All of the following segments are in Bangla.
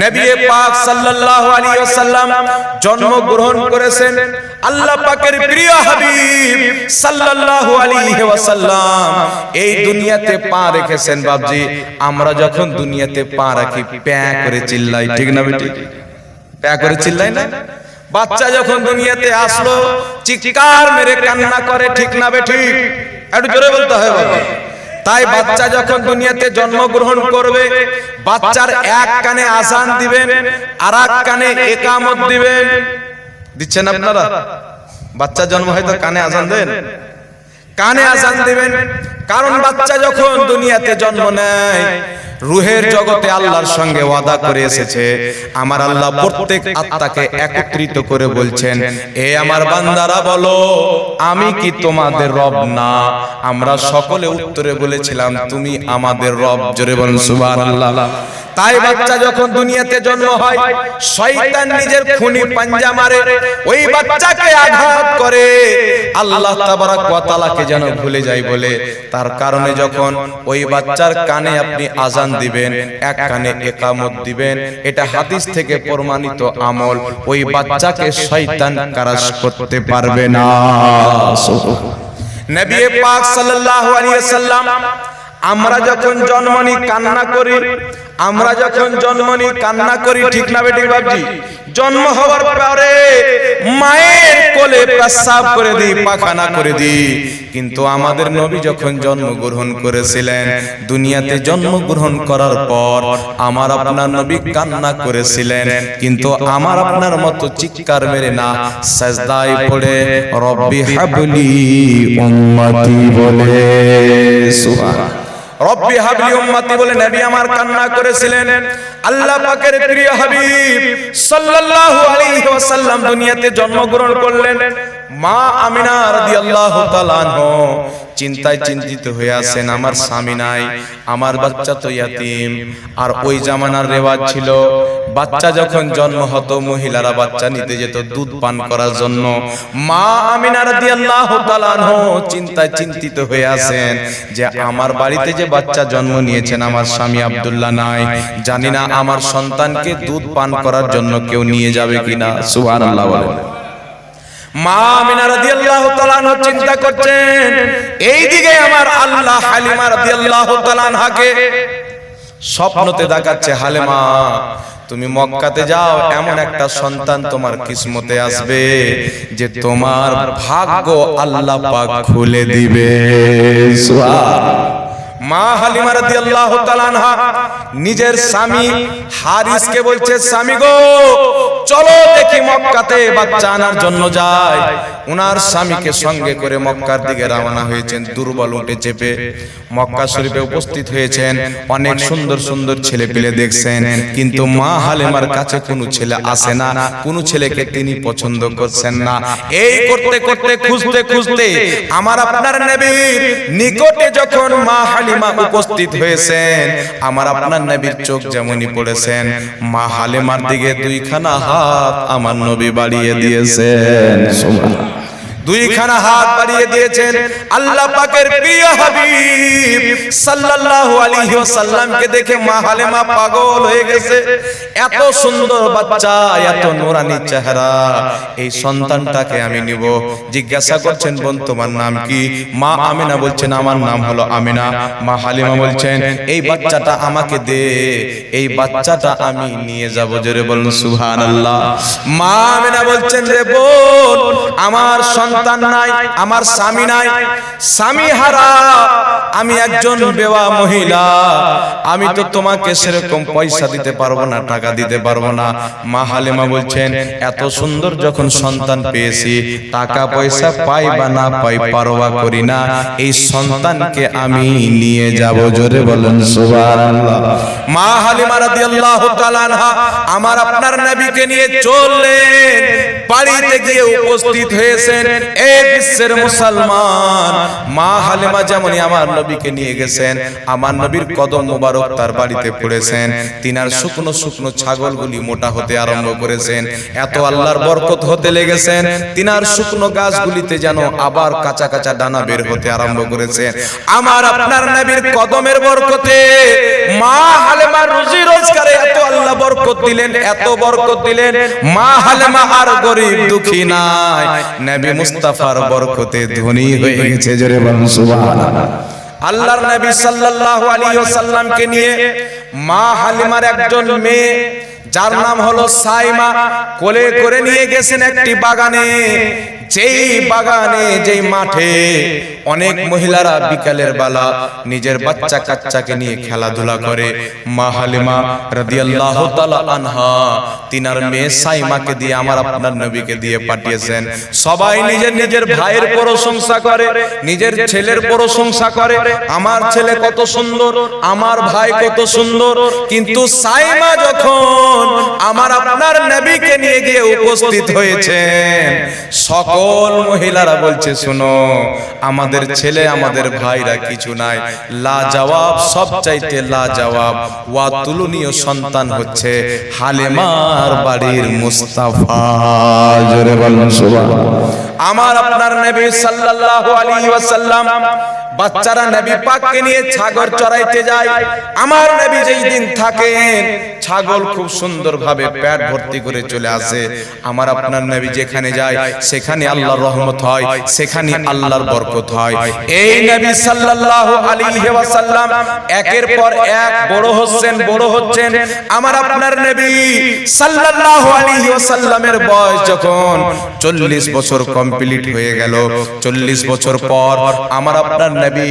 নবী পাক সাল্লাল্লাহু আলাইহি ওয়াসাল্লাম জন্মগ্রহণ করেছেন আল্লাহ পাকের প্রিয় হাবিব সাল্লাল্লাহু আলাইহি ওয়াসাল্লাম। এই দুনিয়াতে পা রেখেছেন বাবজি আমরা যখন দুনিয়াতে পা রাখি প্যা করে চিল্লাই ঠিক না বেটি? প্যা করে চিল্লাই না? বাচ্চা যখন দুনিয়াতে আসলো চিৎকার মেরে কান্না করে ঠিক না বেটি? একটু জোরে বলতে হয় বাবা তাই বাচ্চা যখন দুনিয়াতে জন্মগ্রহণ করবে, বাচ্চার এক কানে আসান দিবেন আর এক কানে একামত দিবেন। দিচ্ছেন আপনারা? বাচ্চা জন্ম হয়তো কানে আসান দেন? কানে আজান দিবেন। কারণ বাচ্চা যখন দুনিয়াতে জন্ম নেয় রুহের জগতে আল্লাহর সঙ্গে ওয়াদা করে এসেছে। আমার আল্লাহ প্রত্যেক আত্মাকে একত্রিত করে বলছেন এ আমার বান্দারা বলো আমি কি তোমাদের রব না? আমরা সকলে উত্তরে বলেছিলাম তুমি আমাদের রব। জোরে বলুন সুবহানাল্লাহ। তাই বাচ্চা যখন দুনিয়াতে জন্ম হয়, শয়তান নিজের খুনি পাঞ্জা মারে, ওই বাচ্চাকে আঘাত করে। আল্লাহ তাবারাক ওয়া তাআলাকে যেন ভুলে যায় বলে, তার কারণে যখন ওই বাচ্চার কানে আপনি আজান দিবেন, এক কানে একামত দিবেন, এটা হাদিস থেকে প্রমাণিত আমল, ওই বাচ্চাকে শয়তান কারাস করতে পারবে না। নবী পাক সাল্লাল্লাহু আলাইহি ওয়াসাল্লাম, আমরা যখন জন্মনি কান্না করি আমরা যখন জন্মনি কান্না করি ঠিক না বেটি বাবজি জন্ম হওয়ার পরে মায়ের কোলে প্রস্রাব করে দিই পাখানা করে দিই। কিন্তু আমাদের নবী যখন জন্মগ্রহণ করেছিলেন দুনিয়াতে জন্মগ্রহণ করার পর আমার আপনার নবী কান্না করেছিলেন কিন্তু আমার আপনার মতো চিৎকার মেরে না সাজদায় পড়ে রব্বি হাবলি উম্মতি বলে। সুবহান রব্বি হাবলি উম্মতি বলে নবী আমার কান্না করেছিলেন। আল্লাহ পাকের প্রিয় হাবিব সাল্লাল্লাহু আলাইহি ওয়াসাল্লাম দুনিয়াতে জন্মগ্রহণ করলেন। মা আমিনা রাদিয়াল্লাহু তাআলা চিন্তায় চিন্তিত হয়ে আছেন, আমার স্বামী নাই, আমার বাচ্চা তো ইয়াতিম। আর ওই জামানার রেওয়াজ ছিল, বাচ্চা যখন জন্ম হতো, মহিলারা বাচ্চা নিতে যেত দুধ পান করার জন্য। মা আমিনা রাদিয়াল্লাহু তাআলা চিন্তায় চিন্তিত হয়ে আছেন যে, আমার বাড়িতে যে বাচ্চা জন্ম নিয়েছেন, আমার স্বামী আব্দুল্লাহ নাই। জানি না আমার সন্তানকে দুধ পান করার জন্য কেউ নিয়ে যাবে কিনা। সুবহানাল্লাহ বলেন মা আমিনা চিন্তা করছেন আমার আল্লাহ স্বপ্নতে দেখাচ্ছে, হালিমা, তুমি মক্কাতে যাও একটা সন্তান তোমার কিসমতে আসবে যে তোমার ভাগ্য আল্লাহ খুলে দিবে। সুবহান। মা হালিমা রাদিয়াল্লাহু তাআলা আনহা নিজের স্বামী হারিসকে বলছে, স্বামী গো, চলো দেখি মক্কাতে বাচ্চা আনার জন্য যায় উনার স্বামীকে সঙ্গে করে মক্কার দিকে রওনা হয়েছেন, দুর্বল উঠে চেপে। মক্কা শরীফে উপস্থিত হয়েছেন, অনেক সুন্দর সুন্দর ছেলে পেলে দেখছেন, কিন্তু মা হালিমার কাছে কোনো ছেলে আসে না, কোনো ছেলেকে তিনি পছন্দ করছেন না। এই করতে করতে খুঁজতে খুঁজতে আমার আপনার নবীর নিকটে যখন মা হালিমা উপস্থিত হয়েছেন। আমার আপনার নবীর চোখ যেমনই পড়েছেন। মা হালিমার দিকে দুইখানা হাত আমার নবী বাড়িয়ে দিয়েছেন। সুবহানাল্লাহ। দুইখানা হাত বাড়িয়ে দিয়েছেন। আল্লাহ পাকের প্রিয় হাবিব সাল্লাল্লাহু আলাইহি ওয়াসাল্লামকে দেখে মা হালেমা পাগল হয়ে গেছে। এত সুন্দর বাচ্চা, এত নুরানি চেহারা। এই সন্তানটাকে আমি নিব। জিজ্ঞাসা করছেন, বোন, তোমার নাম কি? মা আমিনা বলছেন, আমার নাম হলো আমিনা। মা হালিমা বলছেন, এই বাচ্চাটা আমাকে দে। এই বাচ্চাটা আমি নিয়ে যাব। জোরে বলুন, সুবহানাল্লাহ। মা আমিনা বলছেন, রে বোন, আমার সন্তান নাই, আমার স্বামী নাই। স্বামী হারা, আমি একজন বেওয়া মহিলা। আমি তো তোমাকে সেরকম পয়সা দিতে পারব না, টাকা দিতে পারব না। মা হালিমা বলছেন, এত সুন্দর যখন সন্তান পেয়েছি, টাকা পয়সা পাই বা না পাই পারোয়া করি না। এই সন্তানকে আমি নিয়ে যাব, জোরে বলেন, সুবহানাল্লাহ। মা হালিমা রাদিয়াল্লাহু তাআলা আনহা, আমার আপনার নবীকে নিয়ে চললেন, বাড়িতে গিয়ে উপস্থিত হয়েছেন বিশ্বের মুসলমান, মা হালিমা যেমনই আমার নবীকে নিয়ে গেছেন, আমার নবীর কদম মোবারক তার বাড়িতে পড়েছেন, তিনার শুকনো শুকনো ছাগলগুলি মোটা হতে আরম্ভ করেছেন, এত আল্লাহর বরকত হতে লেগেছেন, তিনার শুকনো গাছগুলিতে যেন আবার কাঁচা কাঁচা ডানা বের হতে আরম্ভ করেছেন। আমার আপনার নবীর কদমের বরকতে মা হালেমা রুজি রোজগারে এত আল্লাহ বরকত দিলেন, এত বরকত দিলেন, মা হালেমা আর গরিব দুঃখী নাই। নবী মুস্তাফার বরকতে ধনী হয়ে গেছে জোরে বলুন সুবহানাল্লাহ। আল্লাহর নবী সাল্লাল্লাহু আলাইহি ওয়াসাল্লামকে নিয়ে মা হালিমার একজন মেয়ে যার নাম হলো সাইমা কোলে করে নিয়ে গেছেন একটি বাগানে। যেই বাগানে যেই মাঠে অনেক মহিলারা বিকালের বেলা নিজের বাচ্চা কাচ্চাকে নিয়ে খেলাধুলা করে। মা হালিমা রাদিয়াল্লাহু তাআলা আনহা তিনার মেয়ে সাইমাকে দিয়ে আমার আপনার নবীকে দিয়ে পাঠিয়েছেন। সবাই নিজের নিজের ভাইয়ের প্রশংসা করে নিজের ছেলের প্রশংসা করে আমার ছেলে কত সুন্দর আমার ভাই কত সুন্দর কিন্তু সাইমা যখন আমার আপনার নবীকে নিয়ে গিয়ে উপস্থিত হয়েছেন, সকল মহিলারা বলছে, শোনো, আমাদের ছেলে, আমাদের ভাইরা কিছু নাই। লা জবাব সব চাইতে লা জবাব ওয়া তুলনীয় সন্তান হচ্ছে হালেমার বাড়ির মুস্তাফা। জোরে বলুন, সুবহানাল্লাহ। আমার আপনার নবী সাল্লাল্লাহু আলাইহি ওয়াসাল্লাম বাচ্চারা নবী পাককে নিয়ে ছাগল চড়াইতে যায়। আমার নবী যেই দিন থাকেন, ছাগল খুব সুন্দরভাবে পেট ভর্তি করে চলে আসে। আমার আপনার নবী যেখানে যায়, সেখানে আল্লাহর রহমত হয়, সেখানে আল্লাহর বরকত হয়। এই নবী সাল্লাল্লাহু আলাইহি ওয়াসাল্লাম একের পর এক বড় হচ্ছেন বড় হচ্ছেন। আমার আপনার নবী সাল্লাল্লাহু আলাইহি ওয়াসাল্লামের বয়স যখন 40 বছর কমপ্লিট হয়ে গেল 40 বছর পর আমার আপনার নবী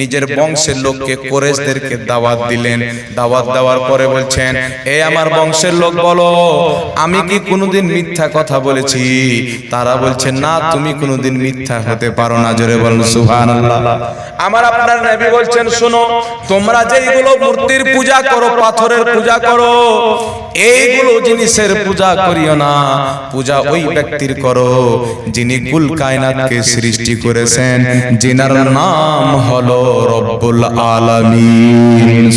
নিজের বংশের লোককে কোরেশদেরকে দাওয়াত দিলেন। দাওয়াত দেওয়ার পরে বলছেন এ আমার বংশের লোক বলো আমি কি কোনোদিন মিথ্যা কথা বলেছি? তারা বলছে না তুমি কোনোদিন মিথ্যা হতে পারো না জোরে বলুন সুবহানাল্লাহ। আমার আপনার নবী বলছেন শোনো তোমরা যেইগুলো মূর্তির পূজা করো পাথরের পূজা করো এইগুলো জিনিসের পূজা করিও না। পূজা ওই ব্যক্তির করো যিনি কুল কায়নাতকে সৃষ্টি করেছেন যিনার নাম হলো রব্বুল আলমী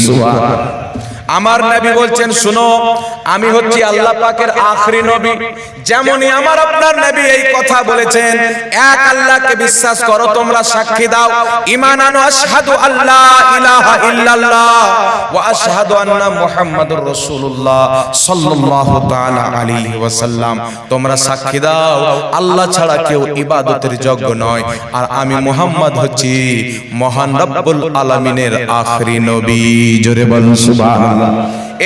সুবহানাল্লাহ। আমার নবী বলছেন শুনো আমি হচ্ছি আল্লাহ পাকের আখরি নবী। যেমনই আমার আপনার নবী এই কথা বলেছেন এক আল্লাহকে বিশ্বাস করো তোমরা সাক্ষী দাও। ঈমান আনো আশহাদু আল্লাহ ইলাহা ইল্লাল্লাহ ওয়া আশহাদু আন্না মুহাম্মাদুর রাসূলুল্লাহ সাল্লাল্লাহু তাআলা আলাইহি ওয়াসাল্লাম। তোমরা সাক্ষী দাও। আল্লাহ ছাড়া কেউ ইবাদতের যোগ্য নয়। আর আমি মুহাম্মদ হচ্ছি মহান রব্বুল আলামিনের আখরি নবী। জোরে বলুন সুবহানাল্লাহ।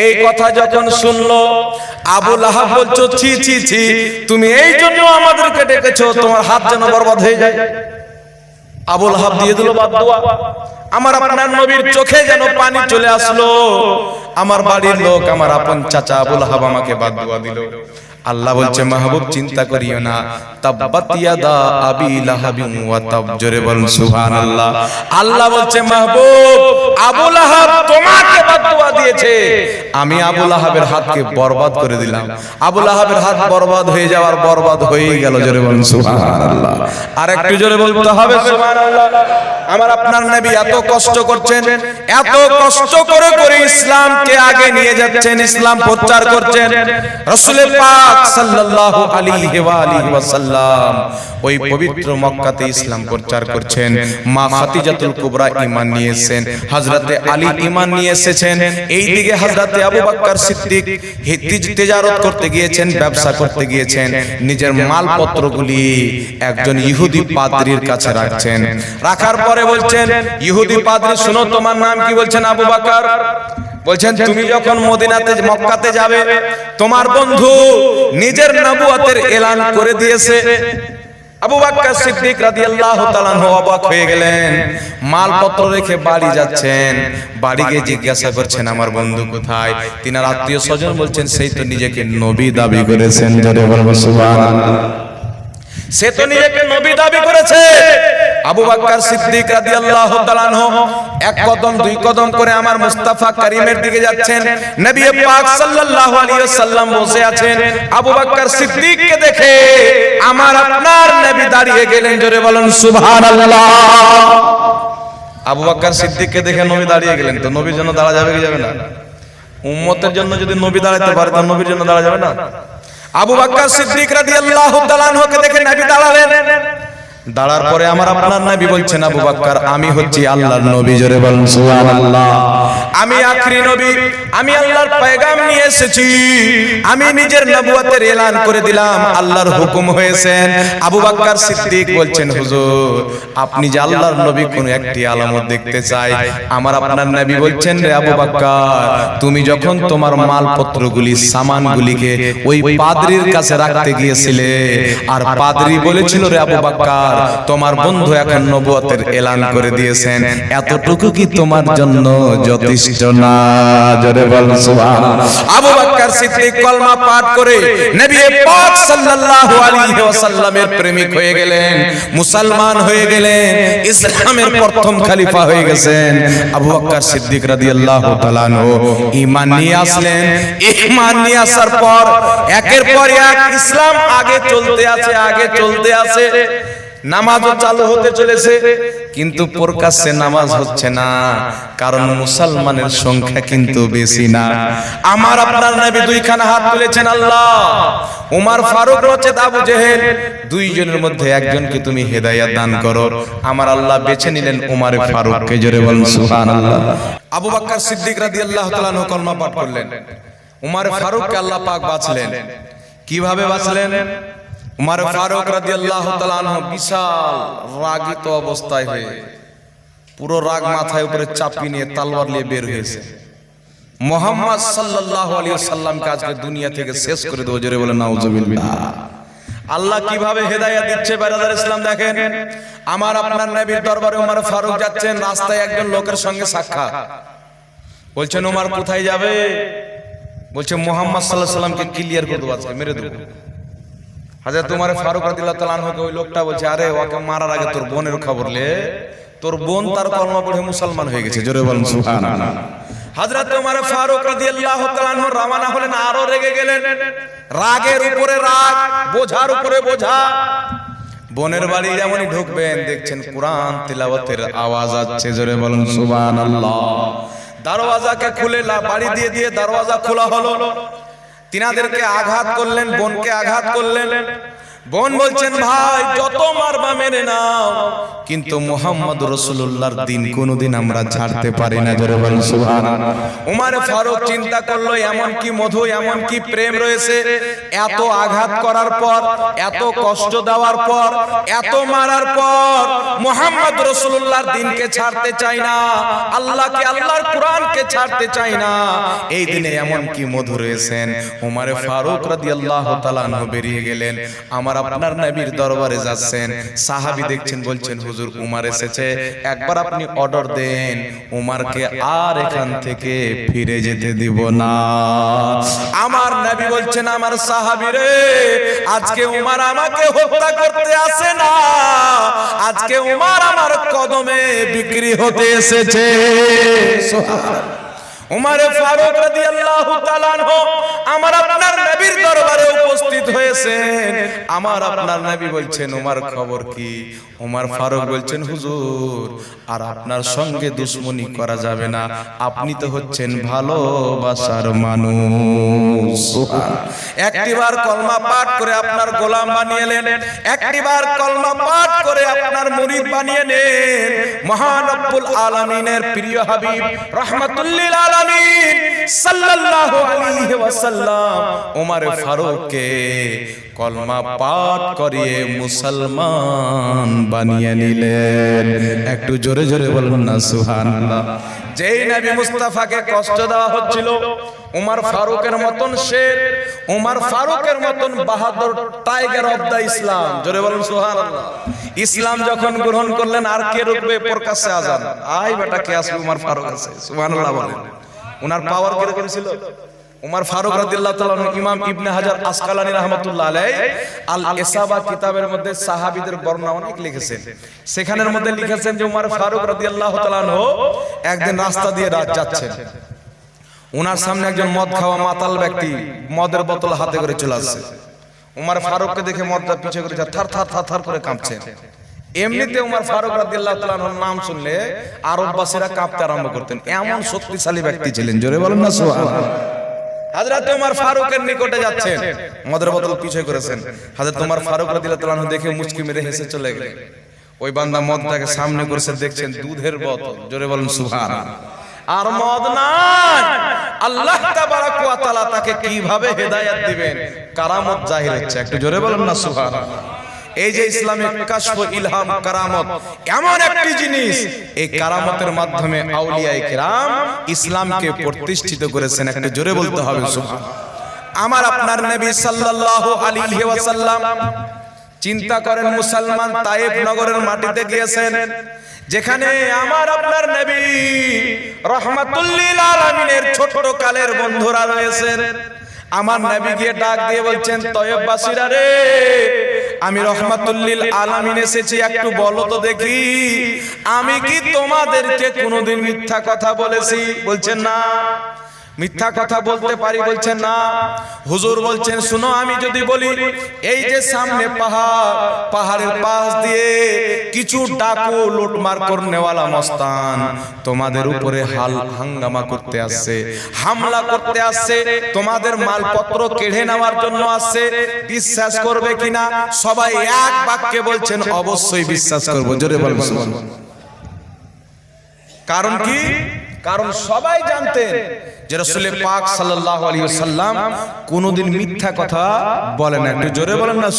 এই কথা যখন শুনলো, আবু লাহাব বলছো, ছি ছি ছি, তুমি এই জন্য আমাদেরকে ডেকেছো, তোমার হাত যেন বরবাদ হয়ে যায়। আবুল হাব দিয়ে দিল বাদ আমার আপনার নবীর চোখে যেন পানি চলে আসলো, আমার বাড়ির লোক, আমার আপন চাচা আবুল হাব আমাকে বাদ দোয়া দিল। আল্লাহ বলছে, মাহবুব, চিন্তা করিও না। তাব্বাত আবি লাহাবিন ওয়া জোরে সুবহানাল্লাহ। আল্লাহ বলছে, মাহবুব, আবু লাহাব তোমাকে বদদুয়া দিয়েছে। আমি আবু লাহাবের হাতকে বরবাদ করে দিলাম। আবু লাহাবের হাত বরবাদ হয়ে যাওয়ার বরবাদ হয়েই গেল। জোরে বলুন, সুবহানাল্লাহ। আর একটু জোরে বলতে হবে, সুবহানাল্লাহ। আমার আপনার নবী এত কষ্ট করছেন, এত কষ্ট করে করে ইসলামকে আগে নিয়ে যাচ্ছেন, ইসলাম প্রচার করছেন। রাসূলের পাক সাল্লাল্লাহু আলাইহি ওয়া আলিহি ওয়াসাল্লাম ওই পবিত্র মক্কাতে ইসলাম প্রচার করছেন। মা খাদিজাতুল কুবরা ঈমান নিয়ে এসেছেন। হযরতে আলী ঈমান নিয়ে এসেছেন। এইদিকে হযরতে আবু বকর সিদ্দিক তিজারত করতে গিয়েছেন, ব্যবসা করতে গিয়েছেন। নিজের মালপত্রগুলি একজন ইহুদি পাদ্রীর কাছে রাখছেন। রাখার পরে বলছেন, ইহুদি পাদ্রী, শুনো, তোমার নাম কি? বলছেন আবু বকর। বলছেন, তুমি যখন মদিনাতে মক্কাতে যাবে, তোমার বন্ধু নিজের নবুয়তের এলান করে দিয়েছে। আবু বাক্কা সিদ্দিক রাদিয়াল্লাহু তাআলা অবাক হয়ে গেলেন। মালপত্র রেখে বাড়ি যাচ্ছেন। বাড়ি গিয়ে জিজ্ঞাসা করছেন, আমার বন্ধু কোথায়? তিনার আত্মীয় স্বজন বলছেন, সেই তো নিজেকে নবী দাবি করেছেন। সে তো নিজেকে নবী দাবি করেছে। আবু বকর সিদ্দিক রাদিয়াল্লাহু তাআলা এক কদম দুই কদম করে আমার মুস্তাফা করিমের দিকে যাচ্ছেন। নবী পাক সাল্লাল্লাহু আলাইহি ওয়াসাল্লাম বসে আছেন। আবু বকর সিদ্দিককে দেখে আমার আপনার নবী দাঁড়িয়ে গেলেন জোরে বলেন সুবহানাল্লাহ। আবু বকর সিদ্দিককে দেখে নবী দাঁড়িয়ে গেলেন তো নবীর জন্য দাঁড়া যাবে কি যাবে না? উম্মতের জন্য যদি নবী দাঁড়াতে পারে তাহলে নবীর জন্য দাঁড়া যাবে না? আবু বকর সিদ্দিক রাদিয়াল্লাহু তাআলা দেখে নবী দাঁড়ালেন। দাঁড়ার পরে আমার আপনার নবী বলছেন, আবু বাক্কার, আমি হচ্ছি আল্লাহর নবী। জোরে বলুন, সুবহানাল্লাহ। আমি আখরি নবী আমি আল্লাহর পয়গাম নিয়ে এসেছি। আমি নিজের নবুয়তের এলান করে দিলাম। আল্লাহর হুকুম হয়েছেন আবু বকর সিদ্দিক বলছেন হুজুর আপনি যে আল্লাহর নবী কোন একটি আলামত দেখতে চাই আমার আপনার নবী বলছেন রে আবু বকর তুমি যখন তোমার মালপত্রগুলি সামানগুলিকে ওই পাদ্রির কাছে রাখতে গিয়েছিলে। আর পাদ্রি বলেছিল রে আবু বকর তোমার বন্ধু এখন নবুয়তের এলান করে দিয়েছেন। এতটুকু কি তোমার জন্য যথেষ্ট না বল আবু সিদ্দিক কলমা পাঠ করে নবী পাক সাল্লাল্লাহু আলাইহি ওয়াসাল্লামের প্রেমিক হয়ে গেলেন, মুসলমান হয়ে গেলেন, ইসলামের প্রথম খলিফা হয়ে গেছেন। আবু বকর সিদ্দিক রাদিয়াল্লাহু তাআলা আনহু ঈমান নিয়ে আসলেন। ঈমান নিয়ে আসার পর, একের পর এক ইসলাম আগে চলতে আছে, আগে চলতে আছে। নামাজও চালু হতে চলেছে, কিন্তু প্রকাশ্যে নামাজ হচ্ছে না, কারণ মুসলমানের সংখ্যা কিন্তু বেশি না। আমার আপনার নবী দুইখানা হাত তুলেছেন আল্লাহ। উমার ফারুক রচেত আবু জেহেল, দুইজনের মধ্যে একজনকে তুমি হেদায়াত দান করো। আমার আল্লাহ বেছে নিলেন উমার ফারুককে, জোরে বলুন সুবহানাল্লাহ। আবু বকর সিদ্দিক রাদিয়াল্লাহু তাআলা আনহু কলমা পাঠ করলেন। উমার ফারুককে আল্লাহ পাক বাঁচলেন। কীভাবে বাঁচলেন? উমার ফারুক রাদিয়াল্লাহু তাআলা বিশাল রাগিত অবস্থায় হয়ে পুরো রাগ মাথায় উপরে চাপি নিয়ে তলোয়ার নিয়ে বের হয়েছে। মোহাম্মদ সাল্লাল্লাহু আলাইহি সাল্লামকে আজকে দুনিয়া থেকে শেষ করে দেবো জোরে বলে নাউজুবিল্লাহ আল্লাহ কীভাবে হেদায়েত দিচ্ছে বারাদার ইসলাম দেখেন? আমার আপনার নবীর দরবারে উমর ফারুক যাচ্ছেন রাস্তায় একজন লোকের সঙ্গে সাক্ষাৎ। বলছেন উমর কোথায় যাবে? বলছে মোহাম্মদ সাল্লাল্লাহু আলাইহি সাল্লামকে ক্লিয়ার করে দেবো আজকে মেরে দেবো। হাজার তোমার ফারুক রাদিয়াল্লাহু তাআলা আনহুকে ওই লোকটা বলছে আরে ওকে মারার আগে তোর বোনের খবর লে তোর বোন তার কলমা পড়ে মুসলমান হয়ে গেছে জোরে বলুন সুবহানাল্লাহ। হযরত ওমর ফারুক রাদিয়াল্লাহু তাআলা রওনা হলেন আরও রেগে গেলেন। রাগের উপরে রাগ বোঝার উপরে বোঝা। বোনের বাড়ি যেমনই ঢুকবেন দেখছেন কোরআন তিলাওয়াতের আওয়াজ আসছে জোরে বলুন সুবহানাল্লাহ। দরওয়াজাকে খুলে বাড়ি দিয়ে দিয়ে দরওয়াজা খোলা হলো। তিনাদেরকে আঘাত করলেন বোনকে আঘাত করলেন। বোন বলছেন, ভাই, যত মারবা মেরে নাও। কিন্তু মোহাম্মদ রসুল্লাহর দিন কোনোদিন আমরা ছাড়তে পারি না, জোরে বল উমার ফারুক চিন্তা করল, এমন কি মধু, এমন কি প্রেম রয়েছে? এত আঘাত করার পর, এত কষ্ট দেওয়ার পর, এত মারার পর মোহাম্মদ রসুল্লাহর দিনকে ছাড়তে চাই না। আল্লাহকে, আল্লাহর কোরআনকে ছাড়তে চাই না। এই দিনে এমন কি মধু রয়েছেন? উমারে ফারুক রাদিয়াল্লাহু তাআলা বেরিয়ে গেলেন। আমার আপনার নবীর দরবারে যাচ্ছেন। সাহাবী দেখছেন, বলছেন, হুজুর, উমার এসেছে। একবার আপনি অর্ডার দেন, উমারকে আর এখান থেকে ফিরে যেতে দিব না। আমার নবী বলছেন, আমার সাহাবি রে, আজকে উমার আমাকে হত্যা করতে আসে না। আজকে উমার আমার কদমে বিক্রি হতে এসেছে। উমারে ফারুক রাদিয়াল্লাহু তাআলা আমার আপনার নবীর দরবারে উপস্থিত হয়েছেন। আমার আপনার নবী বলছেন, উমার খবর কি? উমার ফারুক বলছেন, হুজুর, আর আপনার সঙ্গে দুশ্মনী করা যাবে না। আপনি তো হচ্ছেন ভালোবাসার মানুষ। একটিবার কলমা পাঠ করে আপনার গোলাম বানিয়ে নেন। একটিবার কলমা পাঠ করে আপনার মুরিদ বানিয়ে নেন। মহান রব্বুল আলামিনের প্রিয় হাবিব রহমাতুল্লিল আলামিন সাল্লাল্লাহু বানিয়ে নিলেন। একটু জোরে জোরে না নবী কষ্ট দেওয়া হচ্ছিল, উমার ফারুকের মতন শের উমার ফারুকের মতন বাহাদুর টাইগার অফ দা ইসলাম। জোরে বলুন ইসলাম যখন গ্রহণ করলেন, আর কে রুকবে? প্রকাশ্যে আজান আই বেটা, কে আসবে? উমার ফারুক আছে বলেন। উনার পাওয়ার কীরকম ছিল? উমর ফারুক রাদিয়াল্লাহু তাআলা ইমাম ইবনে হাজার আসকালানি রাহমাতুল্লাহ আলাইহি আল ইসাবা কিতাবের মধ্যে সাহাবীদের বর্ণনা অনেক লিখেছেন। সেখানের মধ্যে লিখেছেন যে উমর ফারুক রাদিয়াল্লাহু তাআলা একদিন রাস্তা দিয়ে রাত যাচ্ছেন। ওনার সামনে একজন মদ খাওয়া মাতাল ব্যক্তি মদের বোতল হাতে করে চলে আসছে। উমর ফারুককে দেখে মদটা পিছে করে যা থার থার থার থার করে কাঁপছে। এমনিতে উমর ফারুক রাদিয়াল্লাহু তাআলা আনহুর নাম শুনলে আরববাসীরা কাঁপতে আরম্ভ করতেন। এমন শক্তিশালী ব্যক্তি ছিলেন, জোরে বলেন না, সুবহানাল্লাহ। হাজরত উমর ফারুকের নিকটে যাচ্ছেন, মদের বোতল পিছে করেছেন। হাজরত উমর ফারুক রাদিয়াল্লাহু আনহু দেখে মুচকি মেরে হেসে চলে গেলেন। ওই বান্দা মদটাকে সামনে করেছে, দেখছেন দুধের বোতল, জোরে বলেন সুবহানাল্লাহ। আর মদ নাই। আল্লাহ তাবারাক ওয়া তাআলা তাকে কীভাবে হেদায়েত দিবেন? কারামত জাহির হচ্ছে, একটু জোরে বলেন না, সুবহানাল্লাহ। এই যে ইসলামিক কাশফ, ইলহাম, কারামত, এমন একটি জিনিস, এই কারামতের মাধ্যমে আউলিয়া কিরাম ইসলামকে প্রতিষ্ঠিত করেছেন একটু জোরে বলতে হবে আমার আপনার নবী সাল্লাল্লাহু আলাইহি ওয়াসাল্লাম চিন্তা করেন মুসলমান তায়েফ নগরের মাটিতে গিয়েছেন, যেখানে আমার আপনার নবী রহমাতুল্লিল আলামিনের ছোট কালের বন্ধুরা রয়েছেন। আমার নবী গিয়ে ডাক দিয়ে বলছেন তয়ববাসীরা রে আমি রহমাতুল্লিল আলামিন এসেছি একটু বলো তো দেখি আমি কি তোমাদেরকে কোনোদিন মিথ্যা কথা বলেছি? বলছেন না। মিথ্যা কথা বলতে পারি বলছেন না। হুজুর বলছেন, শুনো, আমি যদি বলি, এই যে সামনে পাহাড়, পাহাড়ের পাশ দিয়ে কিছু ডাকু লুটমার করনেওয়ালা মস্তান তোমাদের উপরে হাল হাঙ্গামা করতে আসছে, হামলা করতে আসছে, তোমাদের মালপত্র কেড়ে নেওয়ার জন্য আসছে, বিশ্বাস করবে কিনা? সবাই এক বাক্যে বলছেন, অবশ্যই বিশ্বাস করব। জোরে বলব কারণ কি? কারণ সবাই জানতেন যে রসুল পাক সাল্লাল্লাহু আলাইহি ওয়াসাল্লাম কোনোদিন মিথ্যা কথা বলেন না। একটু জোরে বলেন না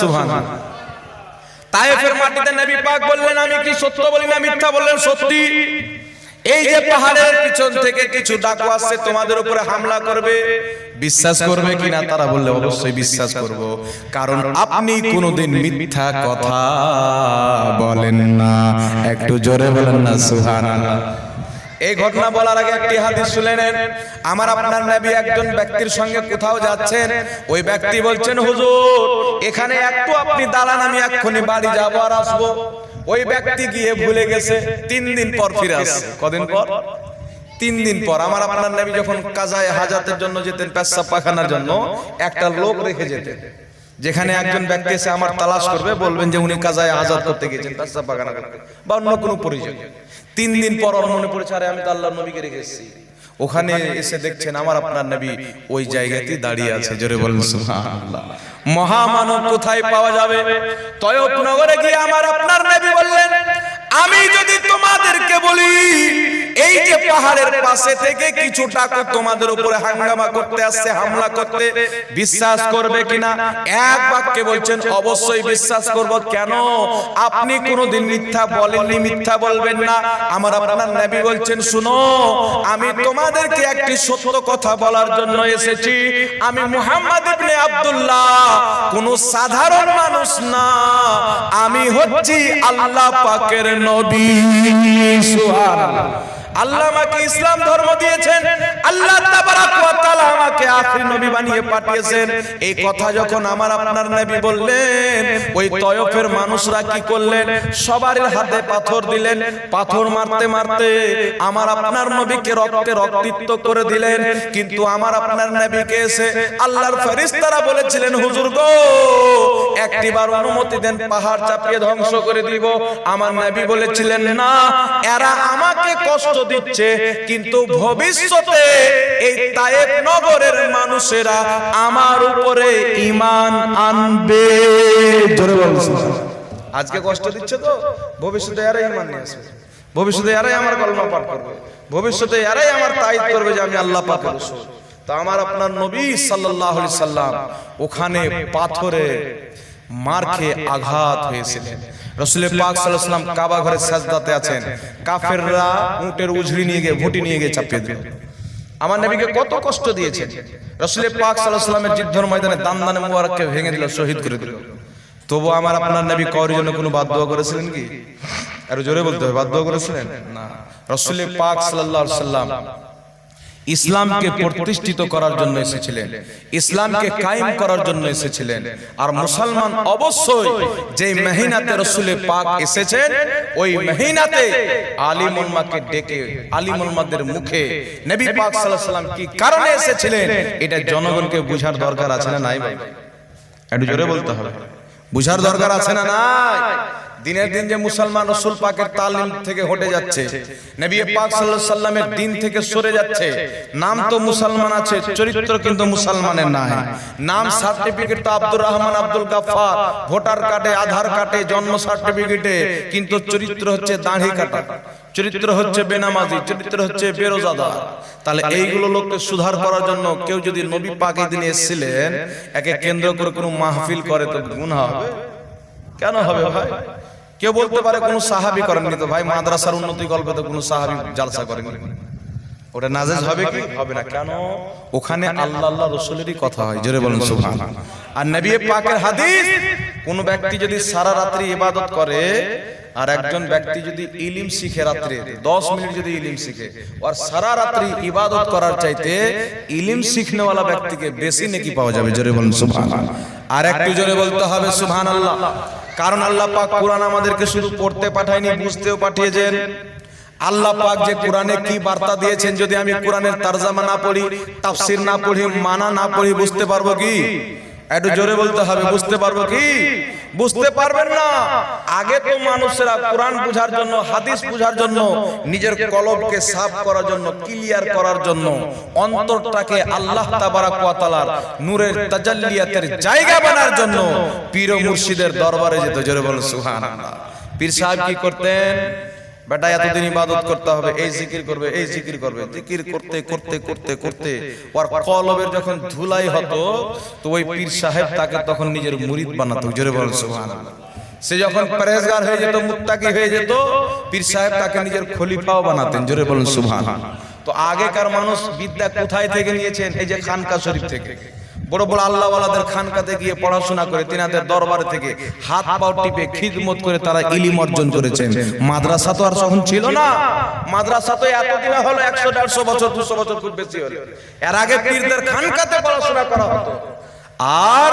তায়েফের মাটিতে নবী পাক বললেন আমি কি সত্য বলি না মিথ্যা বললেন সত্যি? এই যে পাহাড়ের পিছন থেকে কিছু ডাকু আসছে তোমাদের উপরে হামলা করবে। বিশ্বাস করবে কিনা তারা বললে অবশ্যই বিশ্বাস করব। কারণ আপনি কোনোদিন মিথ্যা কথা বলেন না। একটু জোরে বলেন না সুবহানাল্লাহ। এই ঘটনা বলার আগে একটি হাদিস শুনে নেন। আমার আপনার নবী একজন ব্যক্তির সঙ্গে কোথাও যাচ্ছেন, ওই ব্যক্তি বলছেন, হুজুর, এখানে একটু আপনি দাঁড়ান আমি এক্ষুনি বাড়ি যাব আর আসব। ওই ব্যক্তি গিয়ে ভুলে গেছে, তিন দিন পর ফিরে আসছে। কদিন পর? তিন দিন পর। আমার আপনার নবী যখন কাজায় হাজাতের জন্য যেতেন, পেশাব পাখানার জন্য, একটা লোক রেখে যেতেন, যেখানে একজন ব্যক্তি এসে আমার তালাশ করবে, বলবেন যে উনি কাজায় আজাদ করতে গেছেন পেশাব পাখানা বা অন্য কোনো পরিচয়। তিন দিন পর ওর মনে পড়েছে আরে আমি তো আল্লাহর নবীকে রেখে এসেছি। ওখানে এসে দেখছেন আমার আপনার নবী ওই জায়গাতেই দাঁড়িয়ে আছে জোরে বলেন সুবহানাল্লাহ। মহামানব কোথায় পাওয়া যাবে? তয়ব নগরে গিয়ে আমার আপনার নবী বললেন পাশে থেকে কিছু টাকা তোমাদের উপরে হাঙ্গামা করতে আসছে, হামলা করতে। বিশ্বাস করবে কিনা? এক বাক্যে বলছেন, অবশ্যই বিশ্বাস করব। কেন? আপনি কোনোদিন মিথ্যা বলেননি, মিথ্যা বলবেন না। আমার আপনার নবী বলছেন, শুনো, আমি তোমাদেরকে একটি সত্য কথা বলার জন্য এসেছি। আমি মুহাম্মদ ইবনে আব্দুল্লাহ, কোন সাধারণ মানুষ না। আমি হচ্ছি আল্লাহ পাকের নবী। সুবহানাল্লাহ। আল্লাহ আমাকে ইসলাম ধর্ম দিয়েছেন। আল্লাহ আমাকে আখরি নবী বানিয়ে পাঠিয়েছেন। এই কথা যখন আমার আপনার নবী বললেন, ওই তয়ফের মানুষরা কি করলেন? সবার হাতে পাথর দিলেন। পাথর মারতে মারতে আমার আপনার নবীকে রক্তে রক্তিত করে দিলেন। কিন্তু আমার আপনার নবীকে এসে আল্লাহর ফেরেশতারা বলেছিলেন, হুজুর গো, একটিবার অনুমতি দেন, পাহাড় চাপিয়ে ধ্বংস করে দিব। আমার নবী বলেছিলেন, না, এরা আমাকে কষ্ট দিচ্ছে, কিন্তু ভবিষ্যতে এই তায়েব নগরের মানুষেরা আমার উপরে ঈমান আনবে। জোরে আজকে কষ্ট দিচ্ছে তো, ভবিষ্যতে এরাই ঈমান নিয়ে আসবে। ভবিষ্যতে এরাই আমার কলমা পাঠ করবে। ভবিষ্যতে এরাই আমার তাইদ করবে যে আমি আল্লাহ পাকের রাসূল। তো আমার আপনার নবী সাল্লাল্লাহু আলাইহি সাল্লাম ওখানে পাথরে মার খেয়ে আঘাত হয়েছিলেন। রসুলের পাক সাল্লাম কাবা ঘরে সাজদাতে আছেন। কাফেররা উটের উঝড়ি নিয়ে গিয়ে ভুটি নিয়ে গিয়ে চাপিয়ে দিল। আমার নবীকে কত কষ্ট দিয়েছে রসুলের পাক সাল্লামের যুদ্ধের ময়দানে দান দানে মুবারককে ভেঙে দিল শহীদ করে দিল। তবু আমার আপনার নবী কওয়ার জন্য কোনো বাদ দোয়া করেছিলেন কি? আর জোরে বলতে হবে বাদ দোয়া করেছিলেন? না। রসুলের পাক আলাইহি সাল্লাম ইসলামকে প্রতিষ্ঠিত করার জন্য এসেছিলেন। ইসলামকে কায়েম করার জন্য এসেছিলেন। আর মুসলমান অবশ্যই যে মেহিনাতে রসুলে পাক এসেছেন, ওই মেহিনাতে আলিম উম্মাকে ডেকে আলিম উম্মাদের মুখে নবী পাক সাল্লাল্লাহু কি কারণে এসেছিলেন, এটা জনগণকে বুঝার দরকার আছে না নাই ভাই? একটু জোরে বলতে হবে। বুঝার দরকার আছে না নাই? দিনের দিন যে মুসলমান রসুল পাকের তালিম থেকে হটে যাচ্ছে, নবী পাক আলাইহি সাল্লামের দিন থেকে সরে যাচ্ছে, নাম তো মুসলমান আছে, চরিত্র কিন্তু মুসলমানের নাই। নাম সার্টিফিকেট তো আব্দুর রহমান, আব্দুল গাফফার, ভোটার কার্ডে, আধার কার্ডে, জন্ম সার্টিফিকেটে কিন্তু চরিত্র হচ্ছে দাঁড়ি কাটা, চরিত্র হচ্ছে বেনামাজি, চরিত্র হচ্ছে বেরোজাদার। তাহলে এইগুলো লোককে সুধার করার জন্য কেউ যদি নবী পাক এই দিনে এসেছিলেন, একে কেন্দ্র করে কোনো মাহফিল করে তো গুনাহ হবে। কেন হবে ভাই? কেউ বলতে পারে কোনো সাহাবি করেননি তো ভাই মাদ্রাসার উন্নতি গল্পে তো কোনো সাহাবি জালসা করেনি ওটা নাজেজ হবে কি? হবে না কেন? ওখানে আল্লাহ আল্লাহ রসুলেরই কথা হয় জোরে বলুন সুবহান আর নবী পাকের হাদিস কোন ব্যক্তি যদি সারা রাত্রি ইবাদত করে আর একজন ব্যক্তি যদি ইলিম শিখে রাত্রে দশ মিনিট যদি ইলিম শিখে আর সারা রাত্রি ইবাদত করার চাইতে ইলিম শিখনেওয়ালা ব্যক্তিকে বেশি নেকি পাওয়া যাবে জোরে বলুন সুবহান আর একটু জোরে বলতে হবে সুবহান আল্লাহ কারণ আল্লাহ পাক কোরআন আমাদেরকে শুধু পড়তে পাঠায়নি, বুঝতেও পাঠিয়েছেন। আল্লাহ পাক যে কোরআনে কি বার্তা দিয়েছেন যদি আমি কোরআনের তারজামা না পড়ি, তাফসির না পড়ি, মানা না পড়ি, বুঝতে পারব কি? একটু জোরে বলতে হবে বুঝতে পারব কি? বুঝতে পারবেন না? আগে তো মানুষেরা কোরআন বুঝার জন্য হাদিস বুঝার জন্য নিজের কলবকে সাফ করার জন্য ক্লিয়ার করার জন্য অন্তরটাকে আল্লাহ তাবারাক ওয়া তাআলার নূরের তাজাল্লিয়াতের জায়গা বানার জন্য পীর ও মুর্শিদের দরবারে যেত জোরে বলুন সুবহানাল্লাহ। পীর সাহেব কি করতেন? বেটা এতদিন ইবাদত করতে হবে এই জিকির করবে এই জিকির করবে। জিকির করতে করতে করতে করতে ওর কলবের যখন ধুলাই হতো তো ওই পীর সাহেব তাকে তখন নিজের মুরিদ বানাতো জোরে বল সুবহানাল্লাহ। সে যখন পরেজগার হয়ে যেত মুত্তাকি হয়ে যেত পীর সাহেব তাকে নিজের খলিফাও বানাতেন জোরে বলুন সুবহানাল্লাহ। তো আগেকার মানুষ বিদ্যা কোথায় থেকে নিয়েছেন? এই যে খানকা শরীফ থেকে। বড় বড় আল্লাহওয়ালাদের খানকাতে গিয়ে পড়াশোনা করে, তিনাদের দরবার থেকে হাত পাও টিপে খিদমত করে তারা ইলিম অর্জন করেছেন। মাদ্রাসা তো আর তখন ছিল না। মাদ্রাসা তো এতদিনে হলো একশো, দেড়শো বছর, দুশো বছর খুব বেশি হলো। এর আগে পীরদের খানকাতে পড়াশোনা করা হতো। আর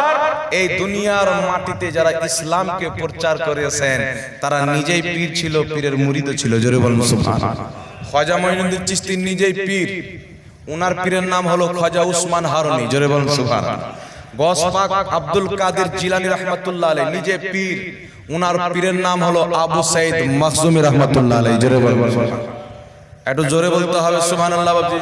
এই দুনিয়ার মাটিতে যারা ইসলামকে প্রচার করেছেন, তারা নিজেই পীর ছিল, পীরের মুরিদ ছিল। জোরে বলুন সুবহানাল্লাহ। খাজা মঈনুদ্দিন চিশতি নিজেই পীর। উনার পীরের নাম হলো খাজা উসমান হারুনি। জোরে বলুন সুবহান গসপাক আব্দুল কাদের জিলানি রহমাতুল্লাহ আলাইহি নিজে পীর। উনার পীরের নাম হলো আবু সাইদ মাখজুমি রহমাতুল্লাহ আলাইহি জোরে বলুন। একটু জোরে বলতে হবে সুবহানাল্লাহ বাবজি।